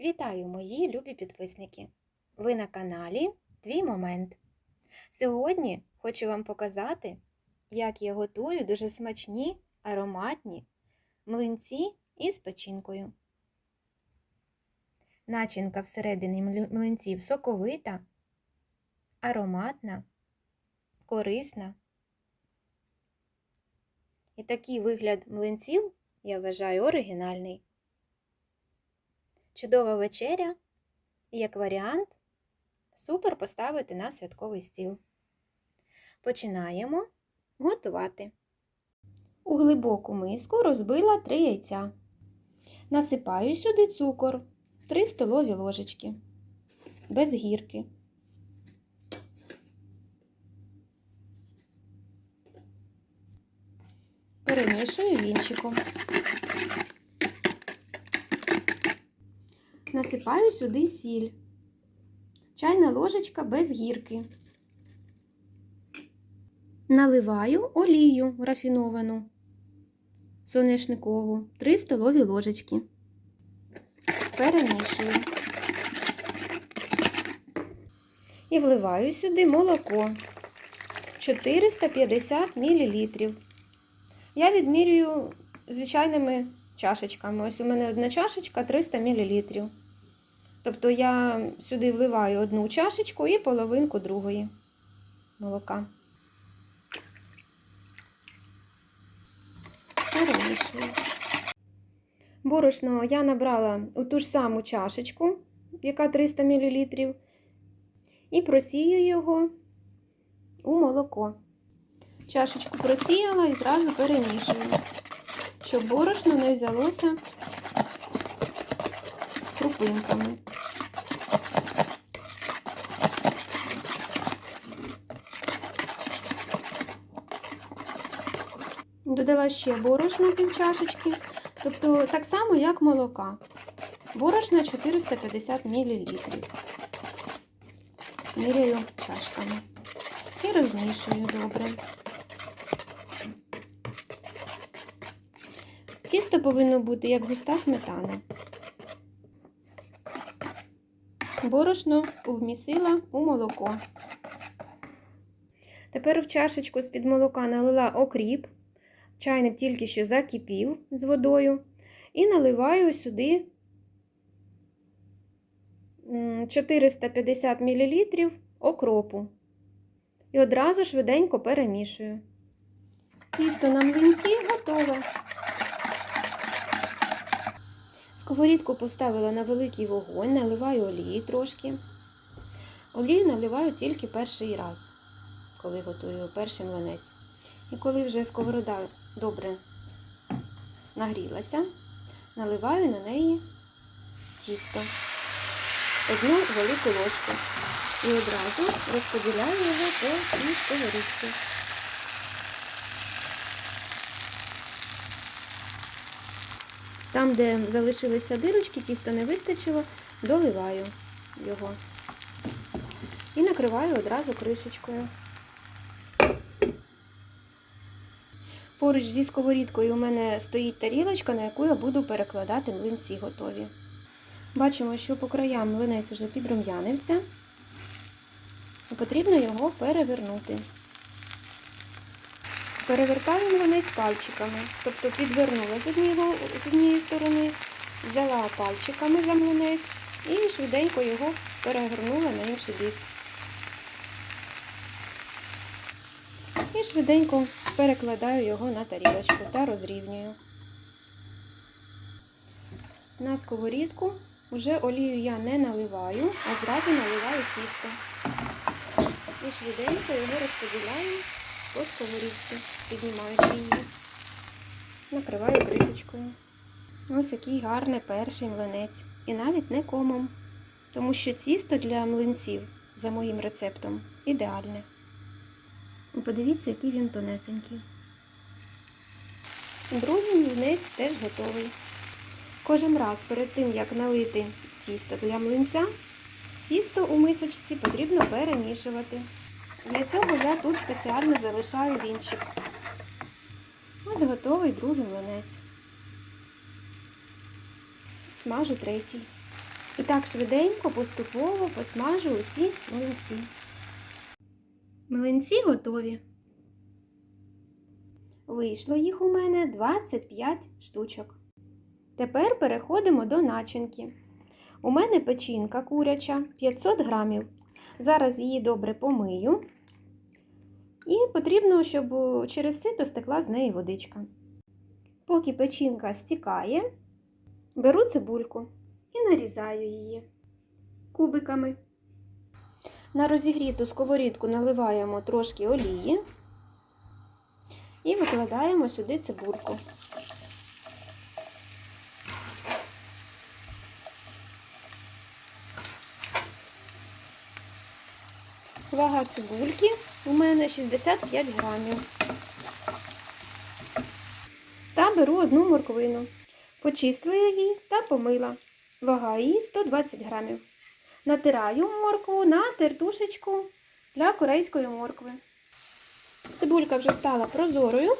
Вітаю, мої любі підписники! Ви на каналі Твій Момент. Сьогодні хочу вам показати, як я готую дуже смачні, ароматні млинці із печінкою. Начинка всередині млинців соковита, ароматна, корисна. І такий вигляд млинців я вважаю оригінальний. Чудова вечеря і як варіант супер поставити на святковий стіл. Починаємо готувати. У глибоку миску розбила 3 яйця. Насипаю сюди цукор 3 столові ложечки без гірки. Перемішую вінчиком. Насипаю сюди сіль. Чайна ложечка без гірки. Наливаю олію рафіновану соняшникову 3 столові ложечки. Перемішую. І вливаю сюди молоко 450 мл. Я відмірюю звичайними чашечками. Ось у мене одна чашечка 300 мл. Тобто я сюди вливаю одну чашечку і половинку другої молока. Перемішую. Борошно я набрала у ту ж саму чашечку, яка 300 мл, і просію його у молоко. Чашечку просіяла і зразу перемішую, щоб борошно не взялося крупинками. Додала ще борошна пів чашечки, тобто так само, як молока. Борошна 450 мл. Міряю чашками. І розмішую добре. Тісто повинно бути як густа сметана. Борошно вмісила у молоко. Тепер в чашечку з-під молока налила окріп. Чайник тільки що закипів з водою. І наливаю сюди 450 мл окропу. І одразу швиденько перемішую. Тісто на млинці готове. Сковорідку поставила на великий вогонь, наливаю олії трошки. Олію наливаю тільки перший раз, коли готую перший млинець. І коли вже сковорода добре нагрілася, наливаю на неї тісто, одну велику ложку. І одразу розподіляю його по цій сковорідці. Там, де залишилися дирочки, тіста не вистачило, доливаю його і накриваю одразу кришечкою. Поруч зі сковорідкою у мене стоїть тарілочка, на яку я буду перекладати млинці готові. Бачимо, що по краям млинець вже підрум'янився, потрібно його перевернути. Перевертаю млинець пальчиками, тобто підвернула з з однієї сторони, взяла пальчиками за млинець і швиденько його перегорнула на інший бік. Швиденько перекладаю його на тарілочку та розрівнюю. На сковорідку вже олію я не наливаю, а зразу наливаю тісто. І швиденько його розподіляю по сковорідці, піднімаючи її. Накриваю кришечкою. Ось який гарний перший млинець. І навіть не комом, тому що тісто для млинців, за моїм рецептом, ідеальне. Подивіться, який він тонесенький. Другий млинець теж готовий. Кожен раз перед тим, як налити тісто для млинця, тісто у мисочці потрібно перемішувати. Для цього я тут спеціально залишаю вінчик. Ось готовий другий млинець. Смажу третій. І так швиденько, поступово посмажу усі млинці. Млинці готові. Вийшло їх у мене 25 штучок. Тепер переходимо до начинки. У мене печінка куряча 500 грамів. Зараз її добре помию. І потрібно, щоб через сито стекла з неї водичка. Поки печінка стікає, беру цибульку і нарізаю її кубиками. На розігріту сковорідку наливаємо трошки олії і викладаємо сюди цибульку. Вага цибульки у мене 65 грамів. Та беру одну морквину. Почистила її та помила. Вага її 120 грамів. Натираю моркву на тертушечку для корейської моркви. Цибулька вже стала прозорою.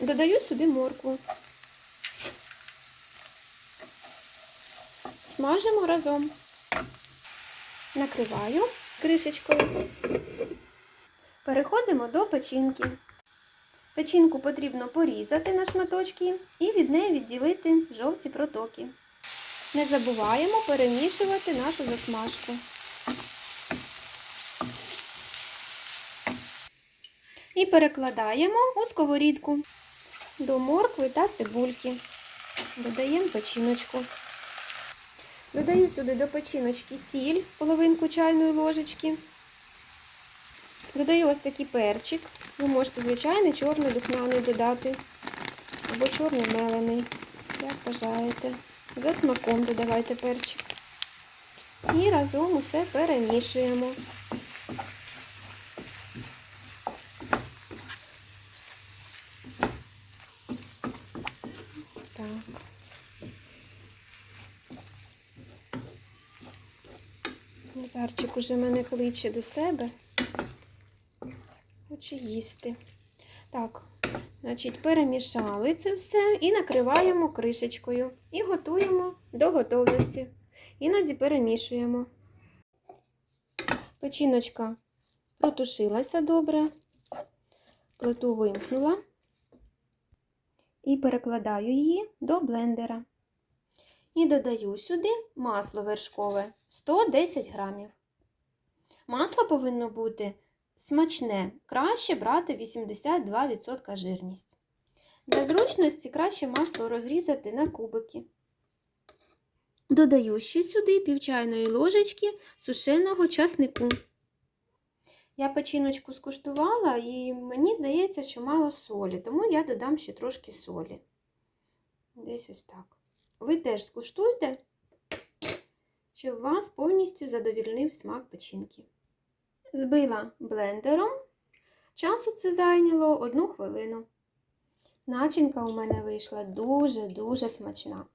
Додаю сюди моркву. Смажимо разом. Накриваю кришечкою. Переходимо до печінки. Печінку потрібно порізати на шматочки і від неї відділити жовті протоки. Не забуваємо перемішувати нашу засмажку. І перекладаємо у сковорідку до моркви та цибульки. Додаємо печіночку. Додаю сюди до печіночки сіль, половинку чайної ложечки. Додаю ось такий перчик. Ви можете, звичайний, чорний духмяний додати. Або чорний мелений, як бажаєте. За смаком додавайте перчик. І разом усе перемішуємо. Ось. Назарчик уже мене кличе до себе. Хоче їсти. Так, значить, перемішали це все і накриваємо кришечкою. І готуємо до готовності. Іноді перемішуємо. Печіночка протушилася добре. Плиту вимкнула. І перекладаю її до блендера. І додаю сюди масло вершкове 110 грамів. Масло повинно бути смачне, краще брати 82% жирність. Для зручності краще масло розрізати на кубики. Додаю ще сюди пів чайної ложечки сушеного часнику. Я печіночку скуштувала і мені здається, що мало солі, тому я додам ще трошки солі. Десь ось так. Ви теж скуштуйте, щоб вас повністю задовільнив смак печінки. Збила блендером. Часу це зайняло одну хвилину. Начинка у мене вийшла дуже-дуже смачна.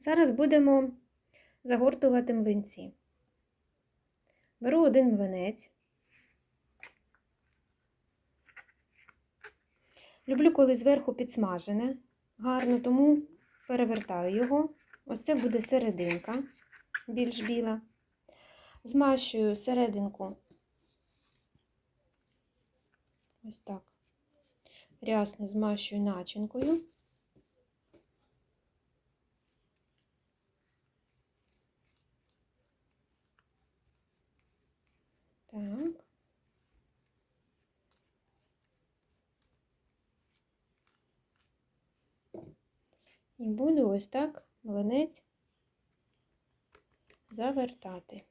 Зараз будемо загортувати млинці. Беру один млинець. Люблю, коли зверху підсмажене гарно, тому перевертаю його. Ось це буде серединка, більш біла. Змащую серединку. Ось так. Рясно змащую начинкою. Так. І буду ось так млинець завертати.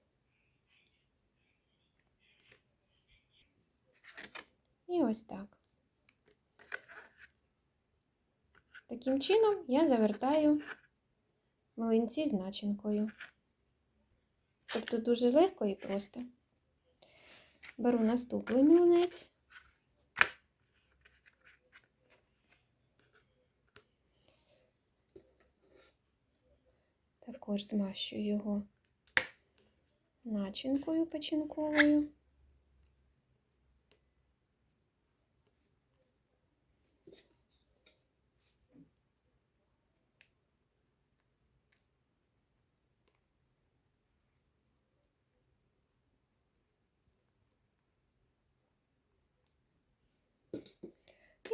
І ось так. Таким чином я завертаю млинці з начинкою. Тобто дуже легко і просто. Беру наступний млинець. Також змащую його начинкою печінковою.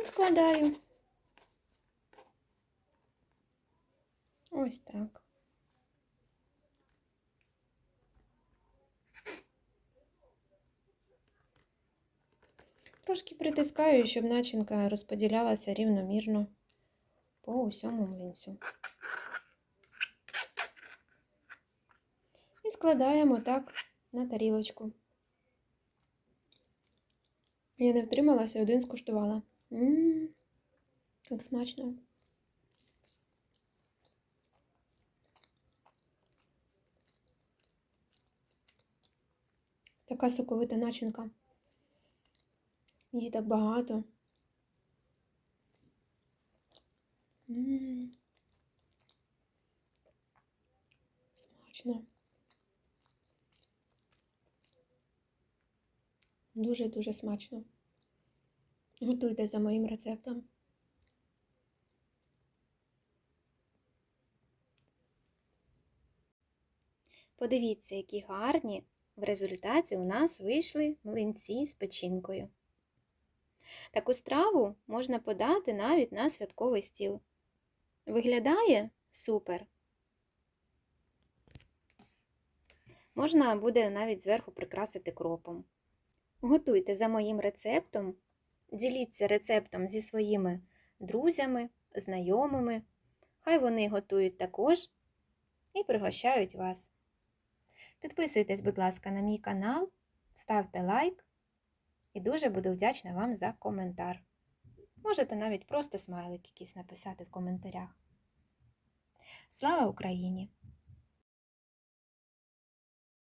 Складаю ось так. Трошки притискаю, щоб начинка розподілялася рівномірно по усьому млинцю. І складаємо так на тарілочку. Я не втрималася, один скуштувала. Ммм, як смачно. Така соковита начинка. Її так багато. Смачно. Дуже-дуже смачно. Готуйте за моїм рецептом. Подивіться, які гарні в результаті у нас вийшли млинці з печінкою. Таку страву можна подати навіть на святковий стіл. Виглядає супер. Можна буде навіть зверху прикрасити кропом. Готуйте за моїм рецептом, діліться рецептом зі своїми друзями, знайомими. Хай вони готують також і пригощають вас. Підписуйтесь, будь ласка, на мій канал, ставте лайк і дуже буду вдячна вам за коментар. Можете навіть просто смайлик якийсь написати в коментарях. Слава Україні!